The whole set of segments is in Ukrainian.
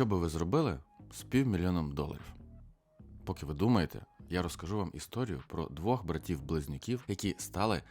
Що би ви зробили з півмільйоном доларів? Поки ви думаєте, я розкажу вам історію про двох братів-близнюків, які стали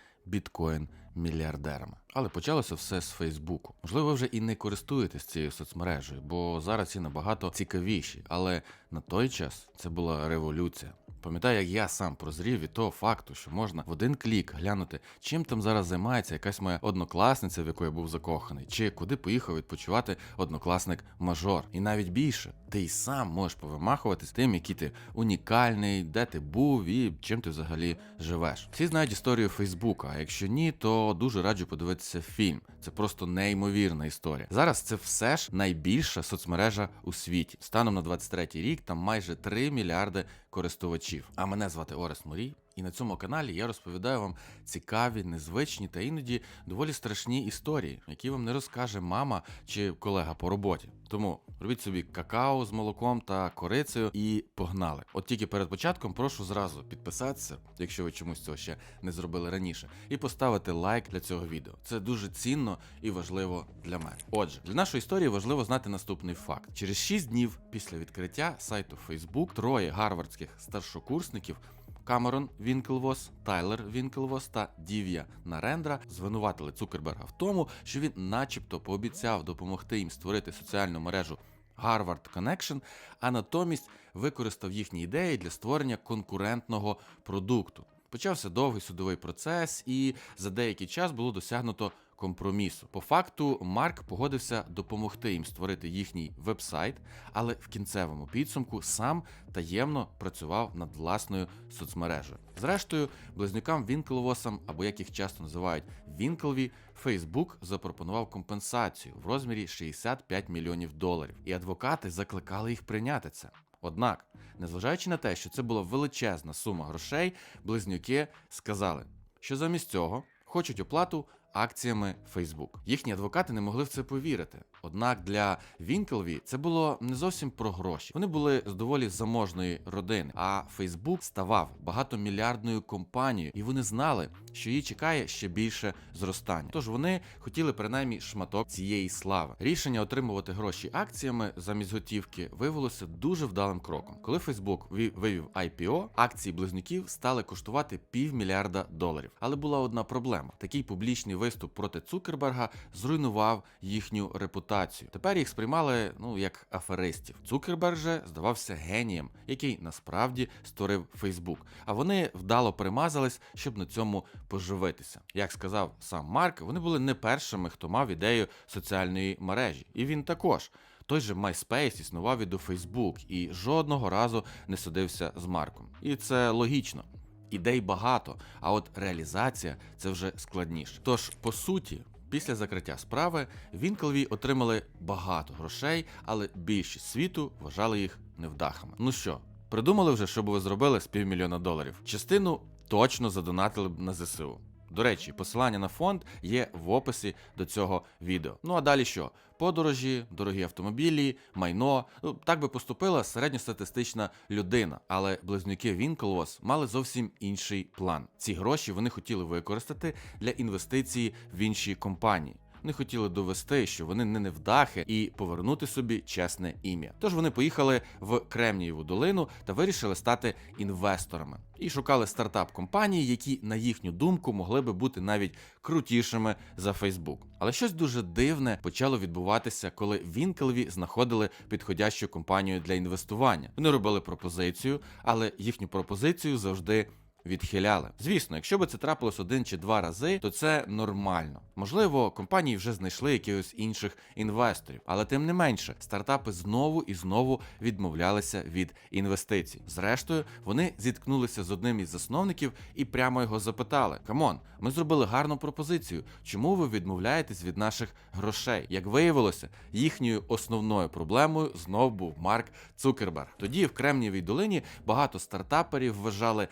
біткоін-мільярдерами. Але почалося все з Фейсбуку. Можливо, ви вже і не користуєтесь цією соцмережею, бо зараз ці набагато цікавіші. Але на той час це була революція. Пам'ятаю, як я сам прозрів від того факту, що можна в один клік глянути, чим там зараз займається якась моя однокласниця, в яку я був закоханий, чи куди поїхав відпочивати однокласник мажор. І навіть більше, ти й сам можеш повимахуватись тим, який ти унікальний, де ти був і чим ти взагалі живеш. Всі знають історію Фейсбука. А якщо ні, то дуже раджу подивитися фільм. Це просто неймовірна історія. Зараз це все ж найбільша соцмережа у світі. Станом на 23-й рік там майже 3 мільярди користувачів. А мене звати Орес Морій. І на цьому каналі я розповідаю вам цікаві, незвичні та іноді доволі страшні історії, які вам не розкаже мама чи колега по роботі. Тому робіть собі какао з молоком та корицею і погнали. От тільки перед початком прошу зразу підписатися, якщо ви чомусь цього ще не зробили раніше, і поставити лайк для цього відео. Це дуже цінно і важливо для мене. Отже, для нашої історії важливо знати наступний факт: через 6 днів після відкриття сайту Facebook троє гарвардських старшокурсників. Камерон Вінклвос, Тайлер Вінклвос та Дів'я Нарендра звинуватили Цукерберга в тому, що він, начебто, пообіцяв допомогти їм створити соціальну мережу Harvard Connection, а натомість використав їхні ідеї для створення конкурентного продукту. Почався довгий судовий процес, і за деякий час було досягнуто компромісу. По факту, Марк погодився допомогти їм створити їхній вебсайт, але в кінцевому підсумку сам таємно працював над власною соцмережею. Зрештою, близнюкам Вінклвосам, або як їх часто називають Вінклві, Фейсбук запропонував компенсацію в розмірі 65 мільйонів доларів, і адвокати закликали їх прийняти це. Однак, незважаючи на те, що це була величезна сума грошей, близнюки сказали, що замість цього хочуть оплату акціями Facebook. Їхні адвокати не могли в це повірити. Однак для Вінклві це було не зовсім про гроші. Вони були з доволі заможної родини. А Facebook ставав багатомільярдною компанією, і вони знали, що її чекає ще більше зростання. Тож вони хотіли принаймні шматок цієї слави. Рішення отримувати гроші акціями замість готівки виявилося дуже вдалим кроком. Коли ві- вивів IPO, акції близнюків стали коштувати півмільярда доларів. Але була одна проблема: такий публічний виступ проти Цукерберга зруйнував їхню репутацію. Тепер їх сприймали ну як аферистів. Цукерберг же здавався генієм, який насправді створив Фейсбук. А вони вдало перемазались, щоб на цьому поживитися. Як сказав сам Марк, вони були не першими, хто мав ідею соціальної мережі, і він також. Той же MySpace існував і до Facebook і жодного разу не судився з Марком. І це логічно. Ідей багато, а от реалізація це вже складніше. Тож, по суті, після закриття справи Вінклві отримали багато грошей, але більшість світу вважали їх невдахами. Ну що, придумали вже, що би ви зробили з півмільйона доларів? Частину точно задонатили б на ЗСУ. До речі, посилання на фонд є в описі до цього відео. Ну а далі що? Подорожі, дорогі автомобілі, майно. Ну так би поступила середньостатистична людина. Але близнюки Вінколос мали зовсім інший план. Ці гроші вони хотіли використати для інвестиції в інші компанії. Вони хотіли довести, що вони не невдахи, і повернути собі чесне ім'я. Тож вони поїхали в Кремнієву долину та вирішили стати інвесторами і шукали стартап компанії, які, на їхню думку, могли би бути навіть крутішими за Фейсбук. Але щось дуже дивне почало відбуватися, коли Вінкелві знаходили підходящу компанію для інвестування. Вони робили пропозицію, але їхню пропозицію завжди. Відхиляли. Звісно, якщо би це трапилось один чи два рази, то це нормально. Можливо, компанії вже знайшли якихось інших інвесторів, але тим не менше, стартапи знову і знову відмовлялися від інвестицій. Зрештою, вони зіткнулися з одним із засновників і прямо його запитали: Камон, ми зробили гарну пропозицію. Чому ви відмовляєтесь від наших грошей? Як виявилося, їхньою основною проблемою знов був Марк Цукерберг. Тоді в Кремнієвій долині багато стартаперів вважали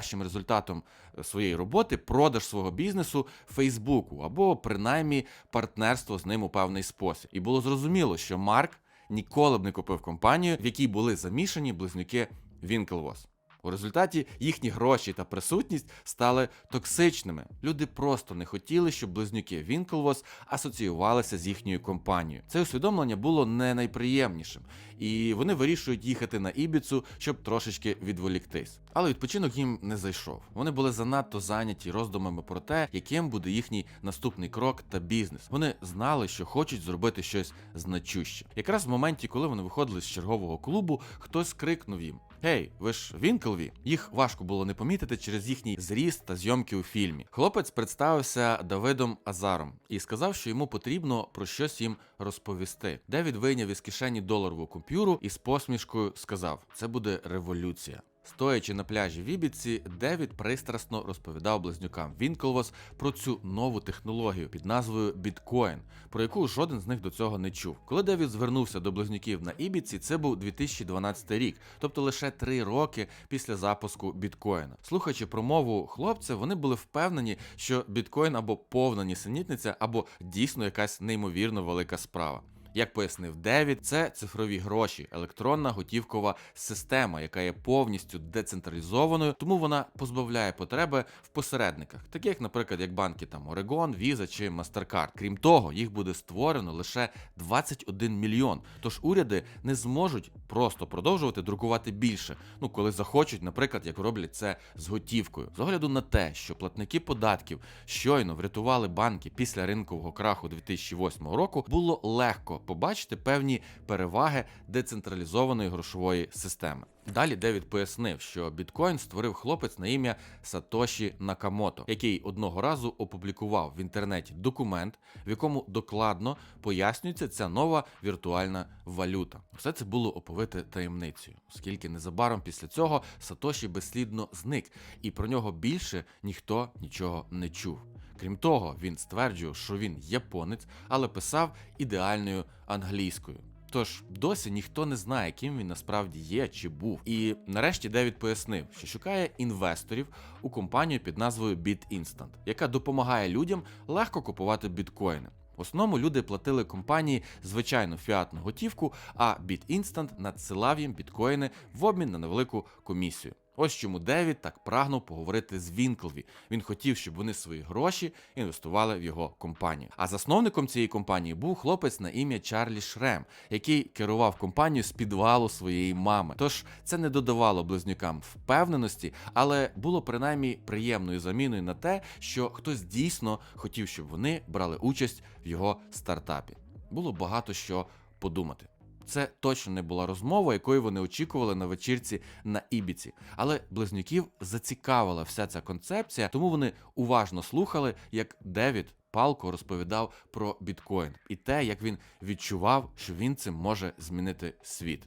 найкращим результатом е, своєї роботи продаж свого бізнесу Фейсбуку або принаймні партнерство з ним у певний спосіб. І було зрозуміло, що Марк ніколи б не купив компанію, в якій були замішані близнюки Вінклвос. У результаті їхні гроші та присутність стали токсичними. Люди просто не хотіли, щоб близнюки Вінклвос асоціювалися з їхньою компанією. Це усвідомлення було не найприємнішим, і вони вирішують їхати на Ібіцу, щоб трошечки відволіктись. Але відпочинок їм не зайшов. Вони були занадто зайняті роздумами про те, яким буде їхній наступний крок та бізнес. Вони знали, що хочуть зробити щось значуще. Якраз в моменті, коли вони виходили з чергового клубу, хтось крикнув їм: Гей, ви ж Вінклві? Їх важко було не помітити через їхній зріст та зйомки у фільмі. Хлопець представився Давидом Азаром і сказав, що йому потрібно про щось їм розповісти. Девід вийняв із кишені доларову купюру і з посмішкою сказав: Це буде революція. Стоячи на пляжі в Ібіці, Девід пристрасно розповідав близнюкам Вінклвос про цю нову технологію під назвою біткоін, про яку жоден з них до цього не чув. Коли Девід звернувся до близнюків на Ібіці, це був 2012 рік, тобто лише три роки після запуску біткоїна. Слухаючи промову хлопця, вони були впевнені, що біткоін або повна нісенітниця, або дійсно якась неймовірно велика справа. Як пояснив Девід, це цифрові гроші, електронна готівкова система, яка є повністю децентралізованою, тому вона позбавляє потреби в посередниках, таких, наприклад, як банки там Орегон, Visa чи MasterCard. Крім того, їх буде створено лише 21 мільйон. Тож уряди не зможуть просто продовжувати друкувати більше. Ну коли захочуть, наприклад, як роблять це з готівкою. З огляду на те, що платники податків щойно врятували банки після ринкового краху 2008 року, було легко побачити певні переваги децентралізованої грошової системи. Далі Девід пояснив, що біткоін створив хлопець на ім'я Сатоші Накамото, який одного разу опублікував в інтернеті документ, в якому докладно пояснюється ця нова віртуальна валюта. Все це було оповите таємницею, оскільки незабаром після цього Сатоші безслідно зник, і про нього більше ніхто нічого не чув. Крім того, він стверджував, що він японець, але писав ідеальною англійською. Тож досі ніхто не знає, ким він насправді є чи був. І нарешті Девід пояснив, що шукає інвесторів у компанію під назвою BitInstant, яка допомагає людям легко купувати біткоїни. В основному люди платили компанії звичайну фіатну готівку, а BitInstant надсилав їм біткоїни в обмін на невелику комісію. Ось чому Девід так прагнув поговорити з Вінклві. Він хотів, щоб вони свої гроші інвестували в його компанію. А засновником цієї компанії був хлопець на ім'я Чарлі Шрем, який керував компанією з підвалу своєї мами. Тож це не додавало близнюкам впевненості, але було принаймні приємною заміною на те, що хтось дійсно хотів, щоб вони брали участь в його стартапі. Було багато що подумати. Це точно не була розмова, якої вони очікували на вечірці на Ібіці. Але близнюків зацікавила вся ця концепція, тому вони уважно слухали, як Девід палко розповідав про біткоін і те, як він відчував, що він цим може змінити світ.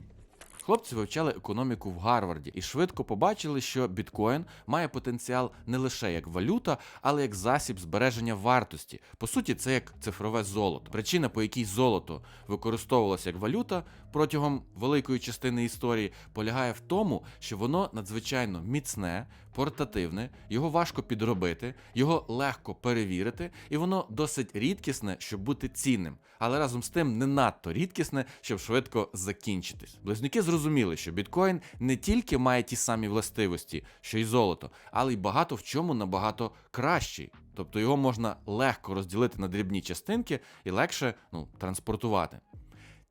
Хлопці вивчали економіку в Гарварді і швидко побачили, що біткоін має потенціал не лише як валюта, але як засіб збереження вартості. По суті, це як цифрове золото. Причина, по якій золото використовувалося як валюта протягом великої частини історії, полягає в тому, що воно надзвичайно міцне, портативне, його важко підробити, його легко перевірити, і воно досить рідкісне, щоб бути цінним, але разом з тим не надто рідкісне, щоб швидко закінчитись. Близнюки зрозуміли, що біткоін не тільки має ті самі властивості, що й золото, але й багато в чому набагато кращий. Тобто його можна легко розділити на дрібні частинки і легше ну, транспортувати.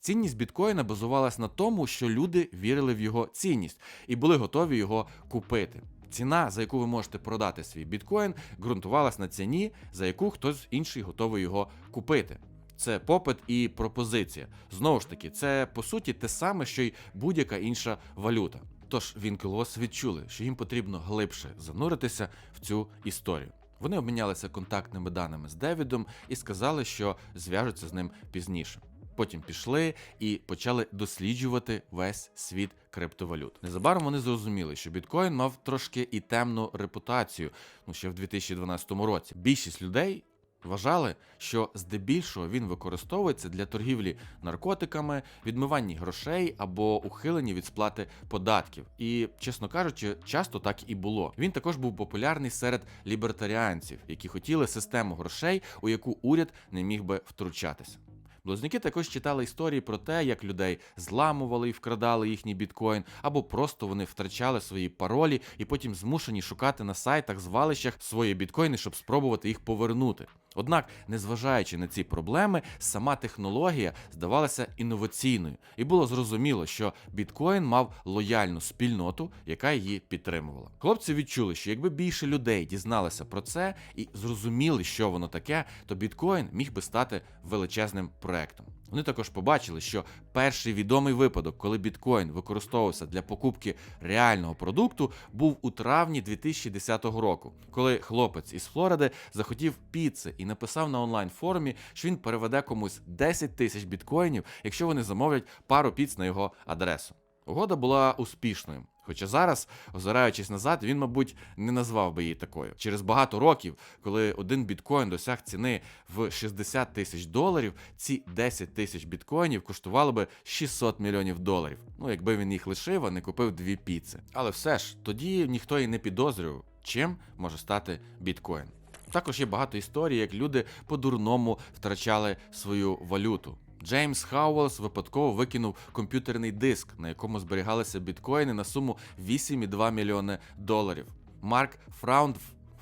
Цінність біткоїна базувалась на тому, що люди вірили в його цінність і були готові його купити. Ціна, за яку ви можете продати свій біткоін, ґрунтувалась на ціні, за яку хтось інший готовий його купити. Це попит і пропозиція. Знову ж таки, це по суті те саме, що й будь-яка інша валюта. Тож Вінклвос відчули, що їм потрібно глибше зануритися в цю історію. Вони обмінялися контактними даними з Девідом і сказали, що зв'яжуться з ним пізніше. Потім пішли і почали досліджувати весь світ криптовалют. Незабаром вони зрозуміли, що біткоін мав трошки і темну репутацію, ну ще в 2012 році. Більшість людей. Вважали, що здебільшого він використовується для торгівлі наркотиками, відмивання грошей або ухилення від сплати податків. І, чесно кажучи, часто так і було. Він також був популярний серед лібертаріанців, які хотіли систему грошей, у яку уряд не міг би втручатися. Близнюки також читали історії про те, як людей зламували і вкрадали їхній біткоін, або просто вони втрачали свої паролі і потім змушені шукати на сайтах, звалищах свої біткоїни, щоб спробувати їх повернути. Однак, незважаючи на ці проблеми, сама технологія здавалася інноваційною, і було зрозуміло, що біткоін мав лояльну спільноту, яка її підтримувала. Хлопці відчули, що якби більше людей дізналися про це і зрозуміли, що воно таке, то біткоін міг би стати величезним проектом. Вони також побачили, що перший відомий випадок, коли біткоін використовувався для покупки реального продукту, був у травні 2010 року, коли хлопець із Флориди захотів піци і написав на онлайн форумі, що він переведе комусь 10 тисяч біткоїнів, якщо вони замовлять пару піц на його адресу. Угода була успішною. Хоча зараз, озираючись назад, він, мабуть, не назвав би її такою. Через багато років, коли один біткоін досяг ціни в 60 тисяч доларів, ці 10 тисяч біткоїнів коштували би 600 мільйонів доларів. Ну, якби він їх лишив, а не купив дві піци. Але все ж, тоді ніхто і не підозрював, чим може стати біткоін. Також є багато історій, як люди по-дурному втрачали свою валюту. Джеймс Хауелс випадково викинув комп'ютерний диск, на якому зберігалися біткоїни на суму 8,2 мільйони доларів. Марк Фраунд...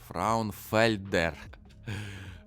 Фраунфельдер.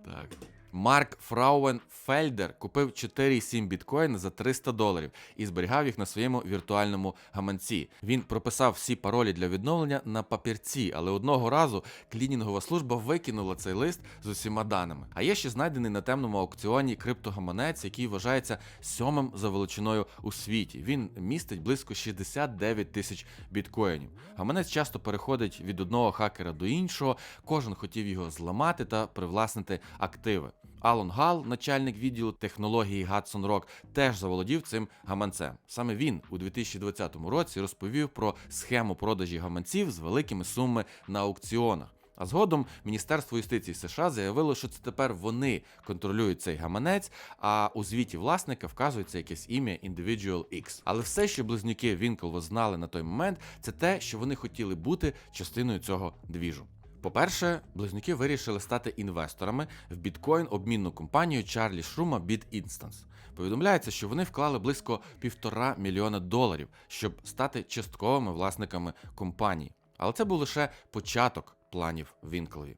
Так. Марк Фрауенфельдер купив 4,7 біткоїни за 300 доларів і зберігав їх на своєму віртуальному гаманці. Він прописав всі паролі для відновлення на папірці, але одного разу клінінгова служба викинула цей лист з усіма даними. А є ще знайдений на темному аукціоні криптогаманець, який вважається сьомим за величиною у світі. Він містить близько 69 тисяч біткоїнів. Гаманець часто переходить від одного хакера до іншого. Кожен хотів його зламати та привласнити активи. Алон Гал, начальник відділу технології Hudson Rock, теж заволодів цим гаманцем. Саме він у 2020 році розповів про схему продажі гаманців з великими сумами на аукціонах. А згодом Міністерство юстиції США заявило, що це тепер вони контролюють цей гаманець, а у звіті власника вказується якесь ім'я Individual X. Але все, що близнюки Вінклво знали на той момент, це те, що вони хотіли бути частиною цього двіжу. По-перше, близнюки вирішили стати інвесторами в біткоін обмінну компанію Чарлі Шрума BitInstance. Повідомляється, що вони вклали близько півтора мільйона доларів, щоб стати частковими власниками компанії. Але це був лише початок планів Вінклові.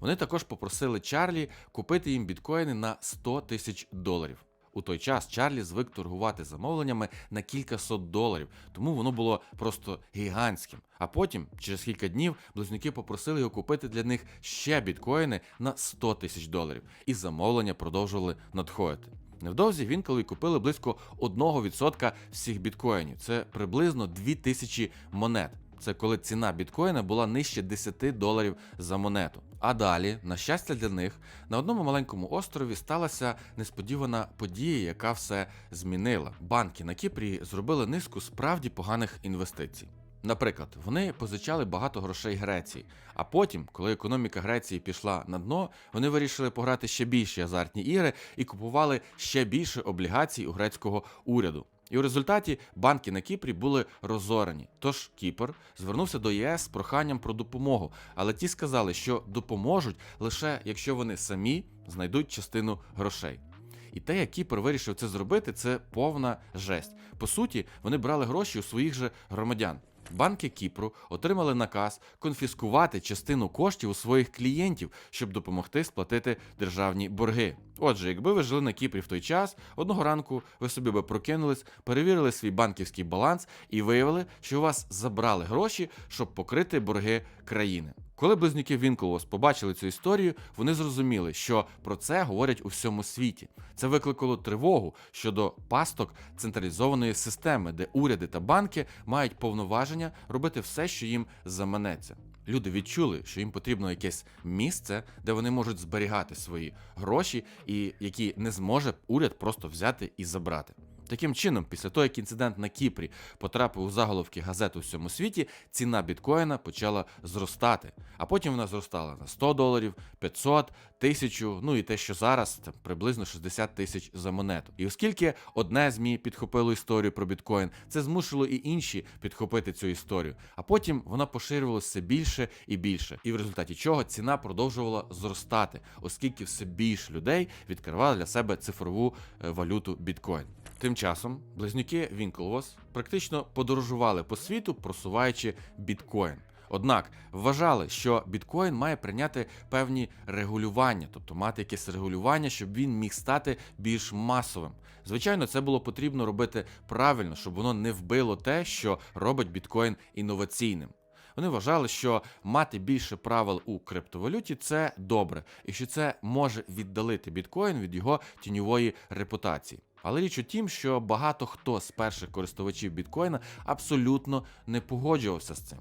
Вони також попросили Чарлі купити їм біткоїни на 100 тисяч доларів. У той час Чарлі звик торгувати замовленнями на кількасот доларів, тому воно було просто гігантським. А потім, через кілька днів, близнюки попросили його купити для них ще біткоїни на 100 тисяч доларів, і замовлення продовжували надходити. Невдовзі Вінкелові купили близько 1% всіх біткоїнів. Це приблизно 2000 монет. Це коли ціна біткоїна була нижче 10 доларів за монету. А далі, на щастя для них, на одному маленькому острові сталася несподівана подія, яка все змінила. Банки на Кіпрі зробили низку справді поганих інвестицій. Наприклад, вони позичали багато грошей Греції, а потім, коли економіка Греції пішла на дно, вони вирішили пограти ще більші азартні ігри і купували ще більше облігацій у грецького уряду. І у результаті банки на Кіпрі були розорені. Тож Кіпр звернувся до ЄС з проханням про допомогу, але ті сказали, що допоможуть лише якщо вони самі знайдуть частину грошей. І те, як Кіпр вирішив це зробити, це повна жесть. По суті, вони брали гроші у своїх же громадян. Банки Кіпру отримали наказ конфіскувати частину коштів у своїх клієнтів, щоб допомогти сплатити державні борги. Отже, якби ви жили на Кіпрі в той час, одного ранку ви собі би прокинулись, перевірили свій банківський баланс і виявили, що у вас забрали гроші, щоб покрити борги країни. Коли близнюки Вінклвос побачили цю історію, вони зрозуміли, що про це говорять у всьому світі. Це викликало тривогу щодо пасток централізованої системи, де уряди та банки мають повноваження робити все, що їм заманеться. Люди відчули, що їм потрібно якесь місце, де вони можуть зберігати свої гроші, і які не зможе уряд просто взяти і забрати. Таким чином, після того, як інцидент на Кіпрі потрапив у заголовки газет у всьому світі, ціна біткоїна почала зростати. А потім вона зростала на 100 доларів, 500, 1000, ну і те, що зараз там, приблизно 60 тисяч за монету. І оскільки одне ЗМІ підхопило історію про біткоін, це змусило і інші підхопити цю історію. А потім вона поширювалася все більше і більше. І в результаті чого ціна продовжувала зростати, оскільки все більше людей відкривали для себе цифрову е, валюту біткоін. Тим часом близнюки Вінклвос практично подорожували по світу, просуваючи біткоін. Однак вважали, що біткоін має прийняти певні регулювання, тобто мати якесь регулювання, щоб він міг стати більш масовим. Звичайно, це було потрібно робити правильно, щоб воно не вбило те, що робить біткоін інноваційним. Вони вважали, що мати більше правил у криптовалюті це добре, і що це може віддалити біткоін від його тіньової репутації. Але річ у тім, що багато хто з перших користувачів біткоїна абсолютно не погоджувався з цим.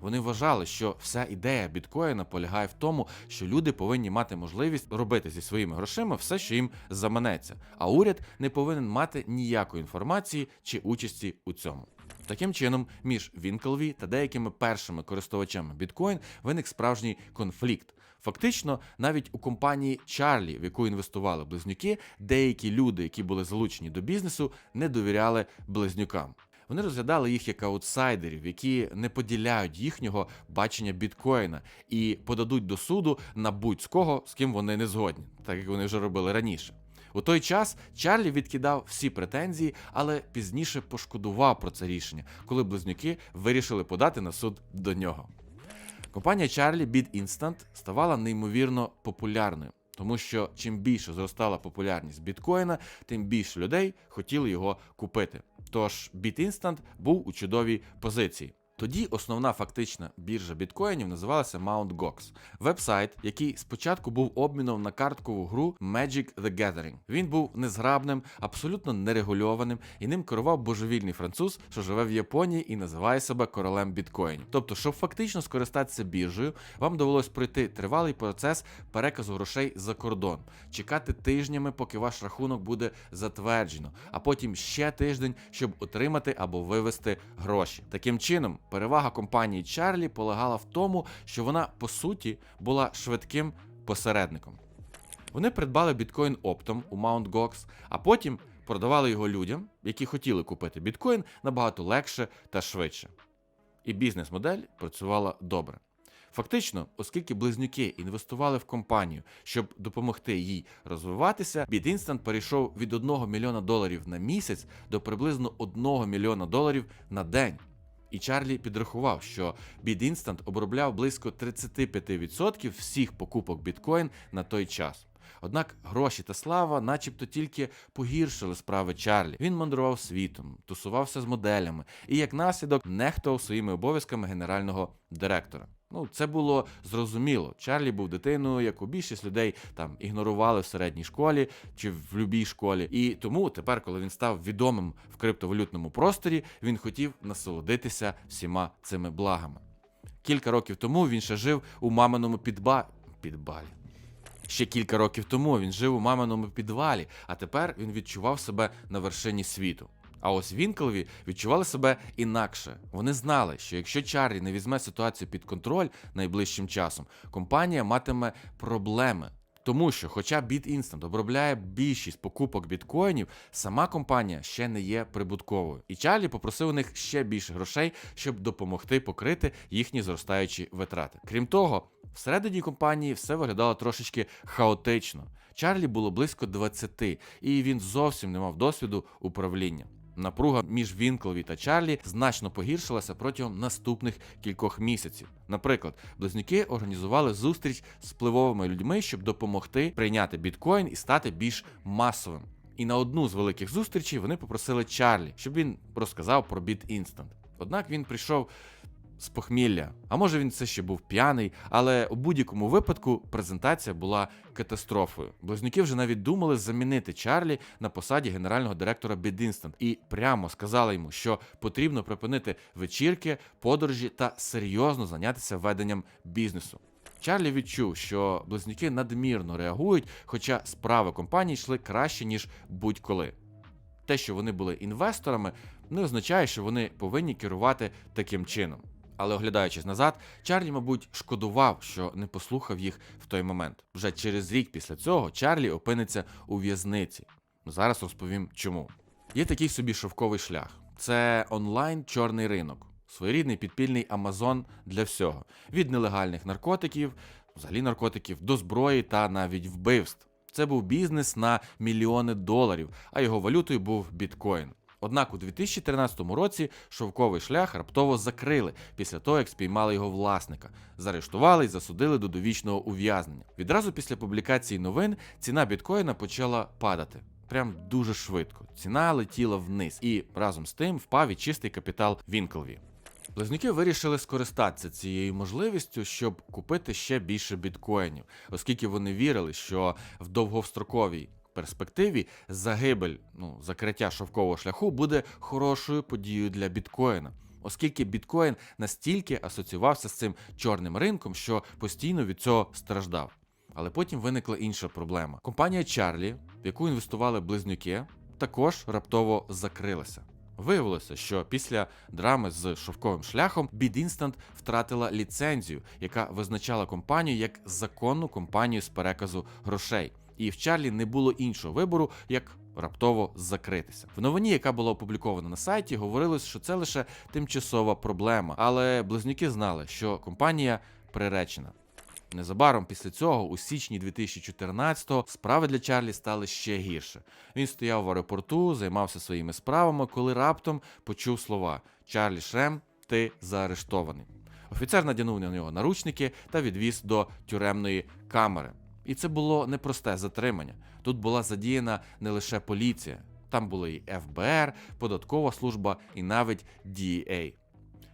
Вони вважали, що вся ідея біткоїна полягає в тому, що люди повинні мати можливість робити зі своїми грошима все, що їм заманеться, а уряд не повинен мати ніякої інформації чи участі у цьому. Таким чином, між Вінклві та деякими першими користувачами біткоін виник справжній конфлікт. Фактично, навіть у компанії Чарлі, в яку інвестували близнюки, деякі люди, які були залучені до бізнесу, не довіряли близнюкам. Вони розглядали їх як аутсайдерів, які не поділяють їхнього бачення біткоїна і подадуть до суду на будь-з кого, з ким вони не згодні, так як вони вже робили раніше. У той час Чарлі відкидав всі претензії, але пізніше пошкодував про це рішення, коли близнюки вирішили подати на суд до нього. Компанія Чарлі BitInstant ставала неймовірно популярною, тому що чим більше зростала популярність біткоїна, тим більше людей хотіли його купити. Тож BitInstant був у чудовій позиції. Тоді основна фактична біржа біткоїнів називалася Mt. Gox. веб-сайт, який спочатку був обміном на карткову гру Magic the Gathering. Він був незграбним, абсолютно нерегульованим, і ним керував божевільний француз, що живе в Японії і називає себе королем біткоїнів. Тобто, щоб фактично скористатися біржею, вам довелось пройти тривалий процес переказу грошей за кордон, чекати тижнями, поки ваш рахунок буде затверджено, а потім ще тиждень, щоб отримати або вивести гроші. Таким чином. Перевага компанії Чарлі полягала в тому, що вона по суті була швидким посередником. Вони придбали біткоін оптом у Mt. Gox, а потім продавали його людям, які хотіли купити біткоін набагато легше та швидше. І бізнес-модель працювала добре. Фактично, оскільки близнюки інвестували в компанію, щоб допомогти їй розвиватися, BitInstant перейшов від 1 мільйона доларів на місяць до приблизно 1 мільйона доларів на день. І Чарлі підрахував, що BitInstant обробляв близько 35% всіх покупок біткоін на той час. Однак гроші та слава, начебто, тільки погіршили справи Чарлі. Він мандрував світом, тусувався з моделями і, як наслідок, нехтував своїми обов'язками генерального директора. Ну, це було зрозуміло. Чарлі був дитиною, яку більшість людей там ігнорували в середній школі чи в любій школі. І тому тепер, коли він став відомим в криптовалютному просторі, він хотів насолодитися всіма цими благами. Кілька років тому він ще жив у маминому підба... підбалі. Ще кілька років тому він жив у маминому підвалі, а тепер він відчував себе на вершині світу. А ось Вінклові відчували себе інакше. Вони знали, що якщо Чарлі не візьме ситуацію під контроль найближчим часом, компанія матиме проблеми. Тому що, хоча BitInstant обробляє більшість покупок біткоїнів, сама компанія ще не є прибутковою. І Чарлі попросив у них ще більше грошей, щоб допомогти покрити їхні зростаючі витрати. Крім того, всередині компанії все виглядало трошечки хаотично. Чарлі було близько 20, і він зовсім не мав досвіду управління. Напруга між Вінклові та Чарлі значно погіршилася протягом наступних кількох місяців. Наприклад, близнюки організували зустріч з впливовими людьми, щоб допомогти прийняти біткоін і стати більш масовим. І на одну з великих зустрічей вони попросили Чарлі, щоб він розказав про BitInstant. Однак він прийшов з похмілля. А може він все ще був п'яний, але у будь-якому випадку презентація була катастрофою. Близнюки вже навіть думали замінити Чарлі на посаді генерального директора BitInstant і прямо сказали йому, що потрібно припинити вечірки, подорожі та серйозно зайнятися веденням бізнесу. Чарлі відчув, що близнюки надмірно реагують, хоча справи компанії йшли краще ніж будь-коли. Те, що вони були інвесторами, не означає, що вони повинні керувати таким чином. Але оглядаючись назад, Чарлі, мабуть, шкодував, що не послухав їх в той момент. Вже через рік після цього Чарлі опиниться у в'язниці. Зараз розповім чому. Є такий собі шовковий шлях: це онлайн чорний ринок, своєрідний підпільний Амазон для всього: від нелегальних наркотиків, взагалі наркотиків, до зброї та навіть вбивств. Це був бізнес на мільйони доларів, а його валютою був біткоін. Однак у 2013 році шовковий шлях раптово закрили після того, як спіймали його власника, заарештували і засудили до довічного ув'язнення. Відразу після публікації новин ціна біткоїна почала падати. Прям дуже швидко. Ціна летіла вниз, і разом з тим впав і чистий капітал Вінклві. Близнюки вирішили скористатися цією можливістю, щоб купити ще більше біткоїнів, оскільки вони вірили, що в довгостроковій перспективі загибель, ну закриття шовкового шляху буде хорошою подією для біткоїна. Оскільки біткоін настільки асоціювався з цим чорним ринком, що постійно від цього страждав. Але потім виникла інша проблема. Компанія Чарлі, в яку інвестували близнюки, також раптово закрилася. Виявилося, що після драми з шовковим шляхом BitInstant втратила ліцензію, яка визначала компанію як законну компанію з переказу грошей. І в Чарлі не було іншого вибору, як раптово закритися. В новині, яка була опублікована на сайті, говорилось, що це лише тимчасова проблема, але близнюки знали, що компанія приречена. Незабаром після цього, у січні 2014-го, справи для Чарлі стали ще гірше. Він стояв в аеропорту, займався своїми справами, коли раптом почув слова: Чарлі Шрем, ти заарештований. Офіцер надягнув на нього наручники та відвіз до тюремної камери. І це було непросте затримання. Тут була задіяна не лише поліція, там були і ФБР, податкова служба і навіть DEA.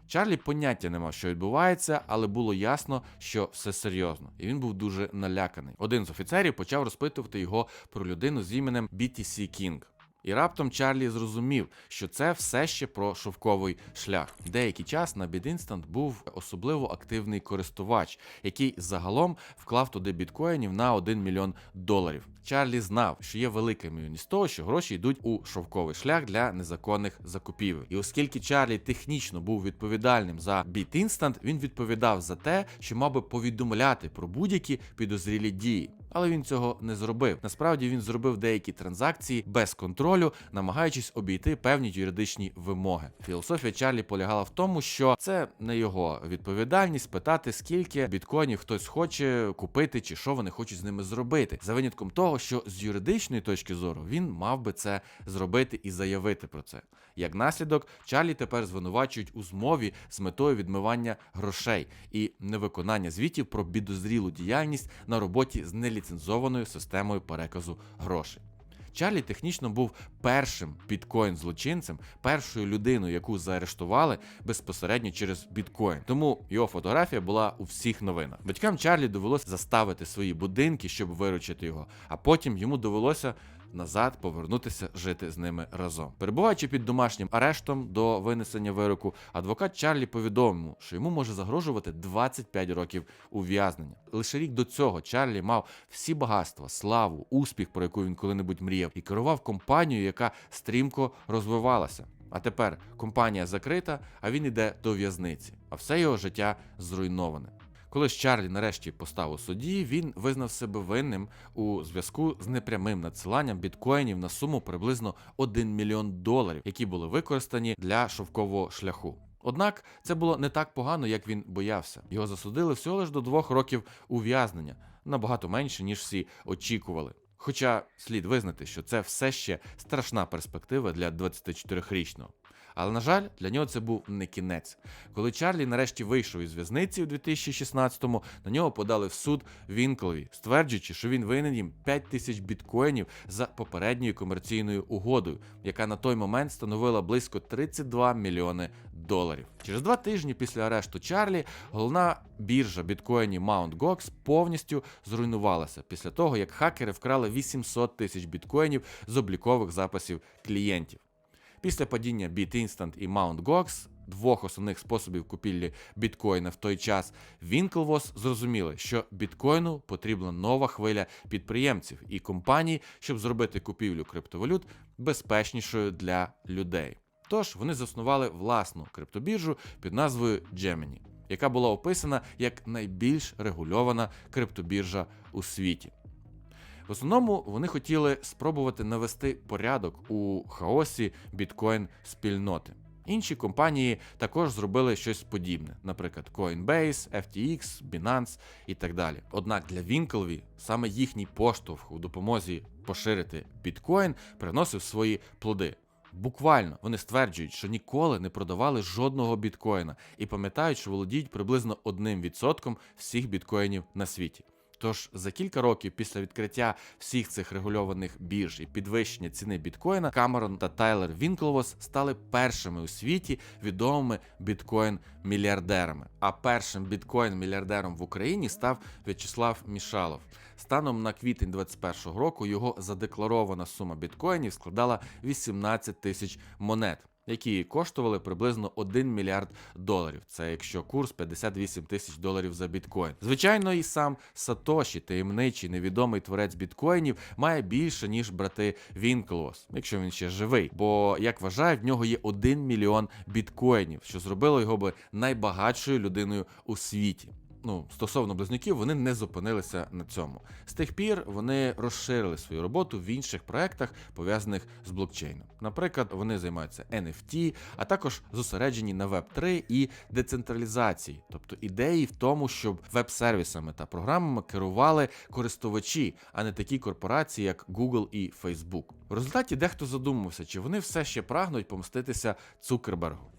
Чарлі поняття не мав, що відбувається, але було ясно, що все серйозно, і він був дуже наляканий. Один з офіцерів почав розпитувати його про людину з іменем BTC Кінг. І раптом Чарлі зрозумів, що це все ще про шовковий шлях. Деякий час на BitInstant був особливо активний користувач, який загалом вклав туди біткоїнів на 1 мільйон доларів. Чарлі знав, що є велика ймовірність того, що гроші йдуть у шовковий шлях для незаконних закупівель. І оскільки Чарлі технічно був відповідальним за BitInstant, він відповідав за те, що мав би повідомляти про будь-які підозрілі дії. Але він цього не зробив. Насправді він зробив деякі транзакції без контролю, намагаючись обійти певні юридичні вимоги. Філософія Чарлі полягала в тому, що це не його відповідальність питати, скільки біткоїнів хтось хоче купити, чи що вони хочуть з ними зробити, за винятком того, що з юридичної точки зору він мав би це зробити і заявити про це. Як наслідок, Чарлі тепер звинувачують у змові з метою відмивання грошей і невиконання звітів про підозрілу діяльність на роботі з неліцензованою системою переказу грошей. Чарлі технічно був першим біткоін-злочинцем, першою людиною, яку заарештували безпосередньо через біткоін. Тому його фотографія була у всіх новинах. Батькам Чарлі довелося заставити свої будинки, щоб виручити його, а потім йому довелося. Назад повернутися жити з ними разом. Перебуваючи під домашнім арештом до винесення вироку, адвокат Чарлі повідомив, що йому може загрожувати 25 років ув'язнення. Лише рік до цього Чарлі мав всі багатства, славу, успіх, про яку він коли-небудь мріяв, і керував компанією, яка стрімко розвивалася. А тепер компанія закрита, а він іде до в'язниці, а все його життя зруйноване. Коли ж Чарлі нарешті постав у суді, він визнав себе винним у зв'язку з непрямим надсиланням біткоїнів на суму приблизно 1 мільйон доларів, які були використані для шовкового шляху. Однак це було не так погано, як він боявся. Його засудили всього лиш до двох років ув'язнення, набагато менше ніж всі очікували. Хоча слід визнати, що це все ще страшна перспектива для 24-річного. Але на жаль, для нього це був не кінець. Коли Чарлі нарешті вийшов із в'язниці у 2016-му, на нього подали в суд Вінклові, стверджуючи, що він винен їм 5 тисяч біткоїнів за попередньою комерційною угодою, яка на той момент становила близько 32 мільйони доларів. Через два тижні після арешту Чарлі головна біржа біткоїнів Mt. Gox повністю зруйнувалася після того, як хакери вкрали 800 тисяч біткоїнів з облікових записів клієнтів. Після падіння BitInstant і Mt. Gox, двох основних способів купівлі біткоїна в той час, Winklevoss зрозуміли, що біткоїну потрібна нова хвиля підприємців і компаній, щоб зробити купівлю криптовалют безпечнішою для людей. Тож вони заснували власну криптобіржу під назвою Gemini, яка була описана як найбільш регульована криптобіржа у світі. В основному вони хотіли спробувати навести порядок у хаосі біткоін спільноти. Інші компанії також зробили щось подібне, наприклад, Coinbase, FTX, Binance і так далі. Однак для Winklevi саме їхній поштовх у допомозі поширити біткоін приносив свої плоди. Буквально вони стверджують, що ніколи не продавали жодного біткоїна і пам'ятають, що володіють приблизно 1% всіх біткоїнів на світі. Тож за кілька років після відкриття всіх цих регульованих бірж і підвищення ціни біткоїна, Камерон та Тайлер Вінклвос стали першими у світі відомими біткоін-мільярдерами. А першим біткоін-мільярдером в Україні став В'ячеслав Мішалов. Станом на квітень 2021 року його задекларована сума біткоїнів складала 18 тисяч монет. Які коштували приблизно 1 мільярд доларів. Це якщо курс 58 тисяч доларів за біткоін. Звичайно, і сам Сатоші, таємничий невідомий творець біткоїнів, має більше ніж брати Вінклос, якщо він ще живий. Бо як вважають, в нього є 1 мільйон біткоїнів, що зробило його би найбагатшою людиною у світі. Ну, стосовно близнюків, вони не зупинилися на цьому. З тих пір вони розширили свою роботу в інших проектах, пов'язаних з блокчейном. Наприклад, вони займаються NFT, а також зосереджені на Web3 і децентралізації, тобто ідеї в тому, щоб веб-сервісами та програмами керували користувачі, а не такі корпорації, як Google і Facebook. В результаті дехто задумався, чи вони все ще прагнуть помститися Цукербергу.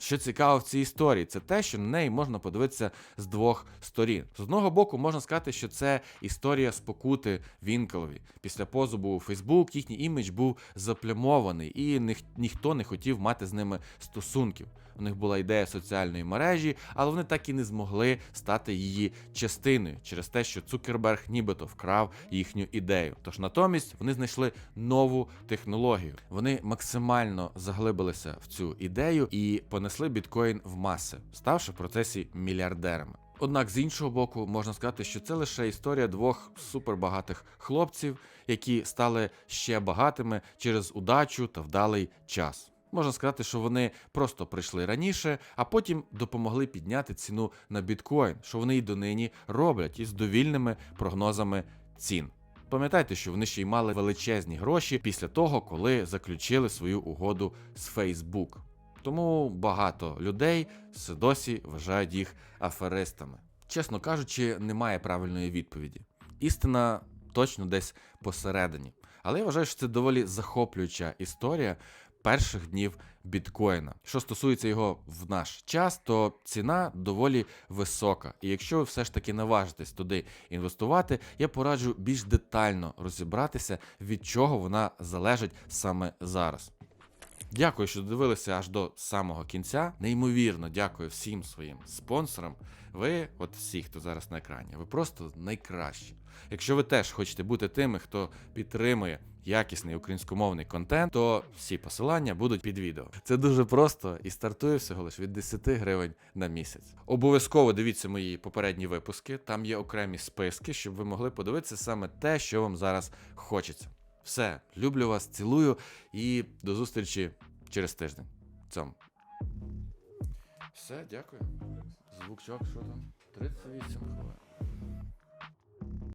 Що цікаво в цій історії, це те, що на неї можна подивитися з двох сторін. З одного боку, можна сказати, що це історія спокути Вінкелові. Після позову у Фейсбук їхній імідж був заплямований, і ніх- ніхто не хотів мати з ними стосунків. У них була ідея соціальної мережі, але вони так і не змогли стати її частиною через те, що Цукерберг нібито вкрав їхню ідею. Тож натомість вони знайшли нову технологію. Вони максимально заглибилися в цю ідею і понесли біткоін в маси, ставши в процесі мільярдерами. Однак з іншого боку, можна сказати, що це лише історія двох супербагатих хлопців, які стали ще багатими через удачу та вдалий час. Можна сказати, що вони просто прийшли раніше, а потім допомогли підняти ціну на біткоін, що вони і донині роблять із довільними прогнозами цін. Пам'ятайте, що вони ще й мали величезні гроші після того, коли заключили свою угоду з Facebook. Тому багато людей досі вважають їх аферистами. Чесно кажучи, немає правильної відповіді. Істина точно десь посередині. Але я вважаю, що це доволі захоплююча історія перших днів біткоїна. Що стосується його в наш час, то ціна доволі висока. І якщо ви все ж таки наважитесь туди інвестувати, я пораджу більш детально розібратися, від чого вона залежить саме зараз. Дякую, що дивилися аж до самого кінця. Неймовірно дякую всім своїм спонсорам. Ви, от всі, хто зараз на екрані, ви просто найкращі. Якщо ви теж хочете бути тими, хто підтримує якісний українськомовний контент, то всі посилання будуть під відео. Це дуже просто і стартує всього лиш від 10 гривень на місяць. Обов'язково дивіться мої попередні випуски. Там є окремі списки, щоб ви могли подивитися саме те, що вам зараз хочеться. Все, люблю вас, цілую і до зустрічі через тиждень. Цьому. Все, дякую. Звукчок, що там? 38.